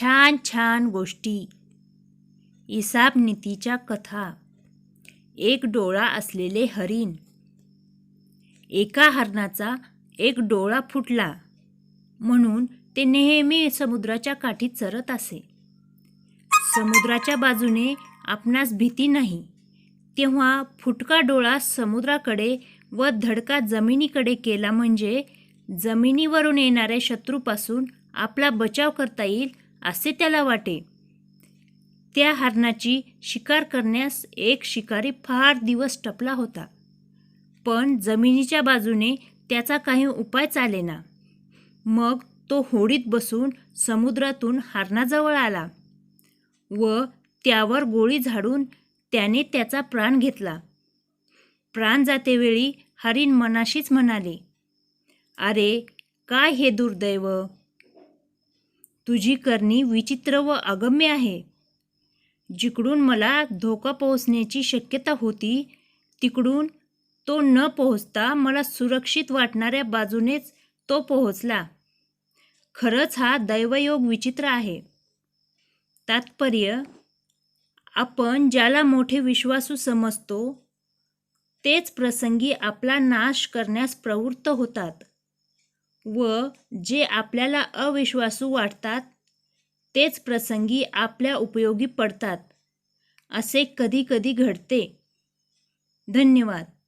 छान छान गोष्टी. इसाब नीतीच्या कथा. एक डोळा असलेले हरिण. एका हरणाचा एक डोळा फुटला. म्हणून ते नेहमी समुद्राच्या काठी चरत असे. समुद्राच्या बाजूने आपणास भीती नाही. तेव्हा फुटका डोळा समुद्राकडे व धडका जमिनीकडे केला म्हणजे जमिनीवरून येणाऱ्या शत्रूपासून आपला बचाव करता येईल असे त्याला वाटे. त्या हरणाची शिकार करण्यास एक शिकारी फार दिवस टपला होता. पण जमिनीच्या बाजूने त्याचा काही उपाय चालेना. मग तो होडीत बसून समुद्रातून हरणाजवळ आला व त्यावर गोळी झाडून त्याने त्याचा प्राण घेतला. प्राण जातेवेळी हरिण मनाशीच म्हणाले अरे काय हे दुर्दैव? तुझी करणी विचित्र व अगम्य आहे. जिकडून मला धोका पोहोचण्याची शक्यता होती तिकडून तो न पोहोचता मला सुरक्षित वाटणाऱ्या बाजूनेच तो पोहोचला. खरंच हा दैवयोग विचित्र आहे. तात्पर्य आपण ज्याला मोठे विश्वासू समजतो तेच प्रसंगी आपला नाश करण्यास प्रवृत्त होतात. व जे आपल्याला अविश्वासू वाटतात तेच प्रसंगी आपल्या उपयोगी पडतात असे कधी कधी घडते. धन्यवाद.